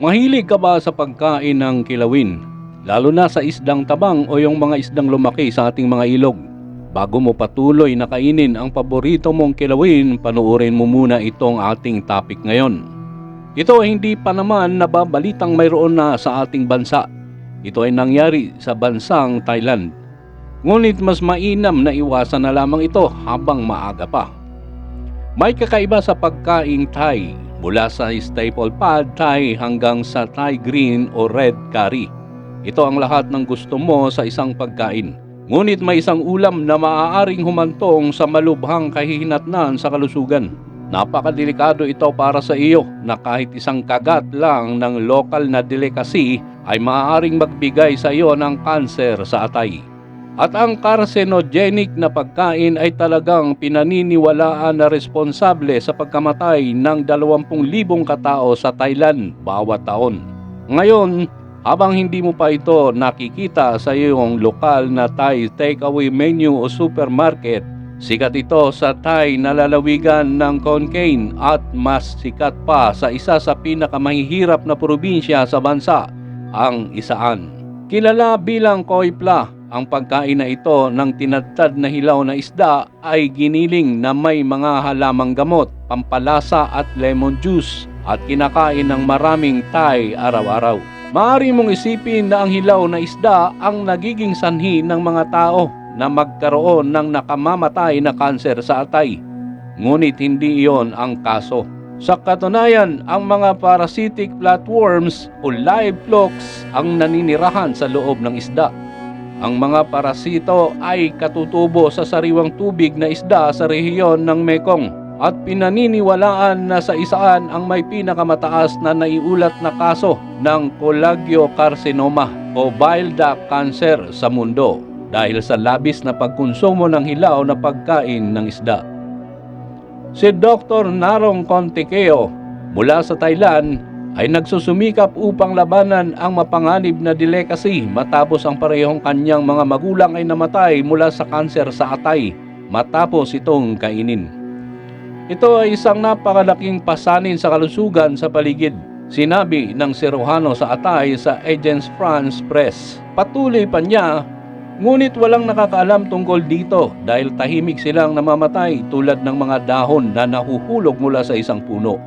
Mahilig ka ba sa pagkain ng kilawin? Lalo na sa isdang tabang o yung mga isdang lumaki sa ating mga ilog. Bago mo patuloy na kainin ang paborito mong kilawin, panuorin mo muna itong ating topic ngayon. Ito ay hindi pa naman nababalitang mayroon na sa ating bansa. Ito ay nangyari sa bansang Thailand. Ngunit mas mainam na iwasan na lamang ito habang maaga pa. May kakaiba sa pagkaing Thai mula sa staple pad Thai hanggang sa Thai green o red curry. Ito ang lahat ng gusto mo sa isang pagkain. Ngunit may isang ulam na maaaring humantong sa malubhang kahihinatnan sa kalusugan. Napakadelikado ito para sa iyo na kahit isang kagat lang ng lokal na delicacy ay maaaring magbigay sa iyo ng kanser sa atay. At ang carcinogenic na pagkain ay talagang pinaniniwalaan na responsable sa pagkamatay ng 20,000 katao sa Thailand bawat taon. Ngayon, habang hindi mo pa ito nakikita sa iyong lokal na Thai takeaway menu o supermarket, sikat ito sa Thai na lalawigan ng Konkain at mas sikat pa sa isa sa pinakamahihirap na probinsya sa bansa, ang Isaan. Kilala bilang Koipla, ang pagkain na ito ng tinadtad na hilaw na isda ay giniling na may mga halamang gamot, pampalasa at lemon juice at kinakain ng maraming Thai araw-araw. Maaari mong isipin na ang hilaw na isda ang nagiging sanhi ng mga tao na magkaroon ng nakamamatay na kanser sa atay. Ngunit hindi iyon ang kaso. Sa katunayan, ang mga parasitic flatworms o live flukes ang naninirahan sa loob ng isda. Ang mga parasito ay katutubo sa sariwang tubig na isda sa rehiyon ng Mekong at pinaniniwalaan na sa isaan ang may pinakamataas na naiulat na kaso ng cholangiocarcinoma o bile duct cancer sa mundo dahil sa labis na pagkonsumo ng hilaw na pagkain ng isda. Si Dr. Narong Contikeo mula sa Thailand ay nagsusumikap upang labanan ang mapanganib na delicacy matapos ang parehong kanyang mga magulang ay namatay mula sa kanser sa atay matapos itong kainin. Ito ay isang napakalaking pasanin sa kalusugan sa paligid. Sinabi ng Siruhano sa Atay sa Agence France Press. Patuloy pa niya, ngunit walang nakakaalam tungkol dito dahil tahimik silang namamatay tulad ng mga dahon na nahuhulog mula sa isang puno.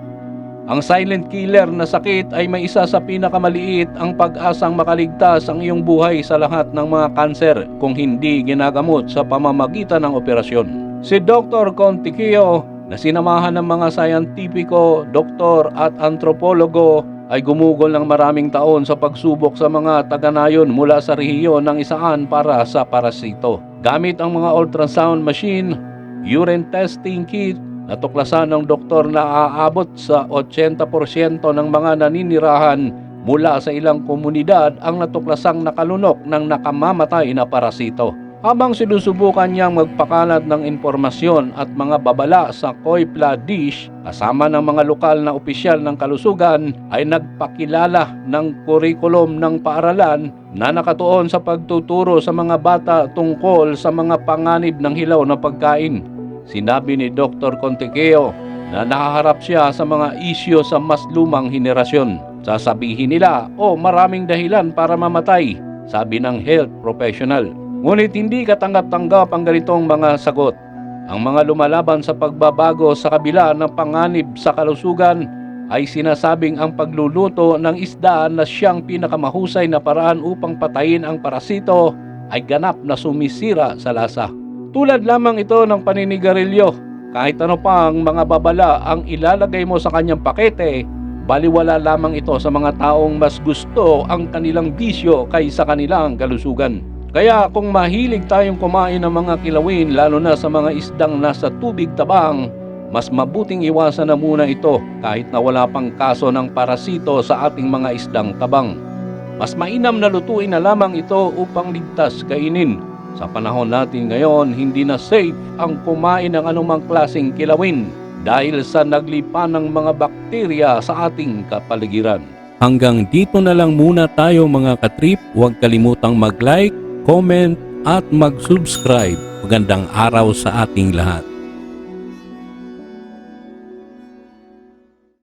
Ang silent killer na sakit ay may isa sa pinakamaliit ang pag-asang makaligtas ang iyong buhay sa lahat ng mga kanser kung hindi ginagamot sa pamamagitan ng operasyon. Si Dr. Contikio na sinamahan ng mga sayantipiko, doktor at antropologo ay gumugol ng maraming taon sa pagsubok sa mga taganayon mula sa rehiyon ng isaan para sa parasito. Gamit ang mga ultrasound machine, urine testing kit, natuklasan ng doktor na aabot sa 80% ng mga naninirahan mula sa ilang komunidad ang natuklasang nakalunok ng nakamamatay na parasito. Habang sinusubukan niyang magpakalat ng impormasyon at mga babala sa Koipla dish, kasama ng mga lokal na opisyal ng kalusugan ay nagpakilala ng kurikulum ng paaralan na nakatuon sa pagtuturo sa mga bata tungkol sa mga panganib ng hilaw na pagkain. Sinabi ni Dr. Contekeo na nakaharap siya sa mga isyo sa mas lumang henerasyon. Sasabihin nila, oh maraming dahilan para mamatay, sabi ng health professional. Ngunit hindi katanggap-tanggap ang ganitong mga sagot. Ang mga lumalaban sa pagbabago sa kabila ng panganib sa kalusugan ay sinasabing ang pagluluto ng isda na siyang pinakamahusay na paraan upang patayin ang parasito ay ganap na sumisira sa lasa. Tulad lamang ito ng paninigarilyo. Kahit ano pang mga babala ang ilalagay mo sa kanyang pakete, baliwala lamang ito sa mga taong mas gusto ang kanilang bisyo kaysa kanilang kalusugan. Kaya kung mahilig tayong kumain ng mga kilawin lalo na sa mga isdang nasa tubig tabang, mas mabuting iwasan na muna ito kahit na wala pang kaso ng parasito sa ating mga isdang tabang. Mas mainam na lutuin na lamang ito upang ligtas kainin. Sa panahon natin ngayon, hindi na safe ang kumain ng anumang klaseng kilawin dahil sa naglipan ng mga bakterya sa ating kapaligiran. Hanggang dito na lang muna tayo mga katrip. Huwag kalimutang mag-like, comment at mag-subscribe. Magandang araw sa ating lahat.